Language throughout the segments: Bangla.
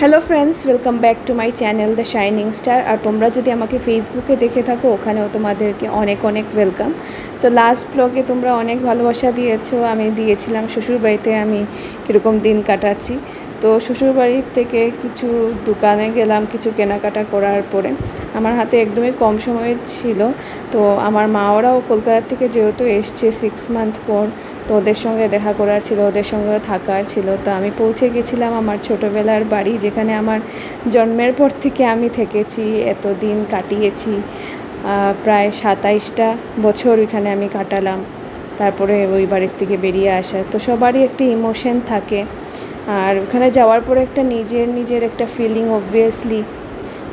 Hello friends welcome back to my channel the shining star আর তোমরা যদি আমাকে ফেসবুকে দেখে থাকো, ওখানেও তোমাদেরকে অনেক অনেক ওয়েলকাম সো লাস্ট ব্লগে তোমরা অনেক ভালোবাসা দিয়েছ। আমি দিয়েছিলাম শ্বশুরবাড়িতে আমি কীরকম দিন কাটাচ্ছি। তো শ্বশুরবাড়ির থেকে কিছু দোকানে গেলাম, কিছু কেনাকাটা করার পরে। আমার হাতে একদমই কম সময় ছিল। তো আমার মা ওরাও কলকাতা থেকে যেহেতু এসছে সিক্স মান্থ পর তো ওদের সঙ্গে দেখা করার ছিল, ওদের সঙ্গেও থাকার ছিল। তো আমি পৌঁছে গেছিলাম আমার ছোটোবেলার বাড়ি, যেখানে আমার জন্মের পর থেকে আমি থেকেছি এত দিন কাটিয়েছি প্রায় সাতাইশটা বছর ওইখানে আমি কাটালাম। তারপরে ওই বাড়ির থেকে বেরিয়ে আসা। তো সবারই একটি ইমোশন থাকে। আর ওখানে যাওয়ার পরে একটা নিজের নিজের একটা ফিলিং অবভিয়াসলি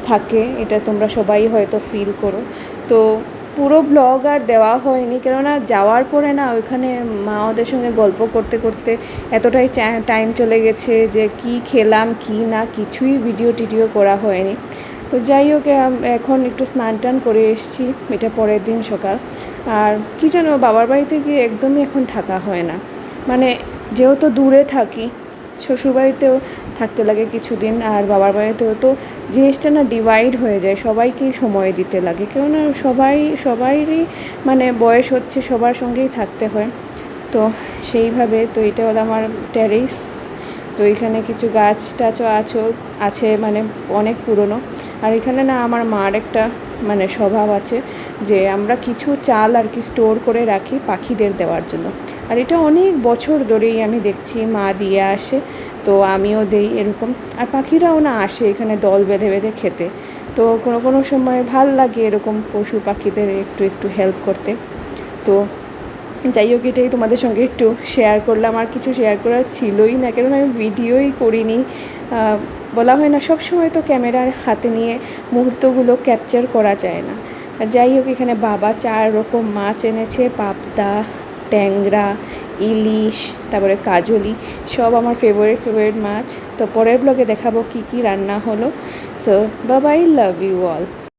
থাকে। এটা তোমরা সবাই হয়তো ফিল করো। তো পুরো ব্লগ আর দেওয়া হয়নি, কেননা যাওয়ার পরে না ওইখানে মা ওদের সঙ্গে গল্প করতে করতে এতটাই টাইম চলে গেছে যে কি খেলাম, কি না, কিছুই ভিডিও টিডিও করা হয়নি। তো যাই হোক এখন একটু স্নান টান করে এসেছি, এটা পরের দিন সকাল। আর কী জানো বাবার বাড়িতে গিয়ে একদমই এখন থাকা হয় না। মানে যেহেতু দূরে থাকি শ্বশুরবাড়িতেও থাকতে লাগে কিছুদিন আর বাবার বাড়িতেও। তো জিনিসটা না ডিভাইড হয়ে যায়, সবাইকেই সময় দিতে লাগে। কেননা সবাই, সবাইরই মানে বয়স হচ্ছে, সবার সঙ্গেই থাকতে হয়। তো সেইভাবে তো এটা হলো আমার টেরেস তো এখানে কিছু গাছ টাছও আছো, আছে মানে অনেক পুরনো। আর এখানে না আমার মার একটা মানে স্বভাব আছে যে আমরা কিছু চাল আর কি স্টোর করে রাখি পাখিদের দেওয়ার জন্য। আর এটা অনেক বছর ধরেই আমি দেখছি, মা দিয়ে আসে, তো আমিও দেই এরকম। আর পাখিরাও না আসে এখানে দল বেঁধে বেঁধে খেতে। তো কোনো কোনো সময় ভালো লাগে এরকম পশু পাখিদের একটু একটু হেল্প করতে। তো যাই হোক, এটাই তোমাদের সঙ্গে একটু শেয়ার করলাম। আর কিছু শেয়ার করার ছিলই না কেন আমি ভিডিওই করিনি। বলা হয় না সব সময় তো ক্যামেরার হাতে নিয়ে মুহূর্তগুলো ক্যাপচার করা যায় না। আর যাই হোক, এখানে বাবা চার রকম মাছ এনেছে, পাবদা, ট্যাংরা, ইলিশ, তারপরে কাজলি, সব আমার ফেভারিট ফেভারিট মাছ। তো পরের ব্লগে দেখাবো কী কী রান্না হলো। সো বাবাই লাভ ইউ অল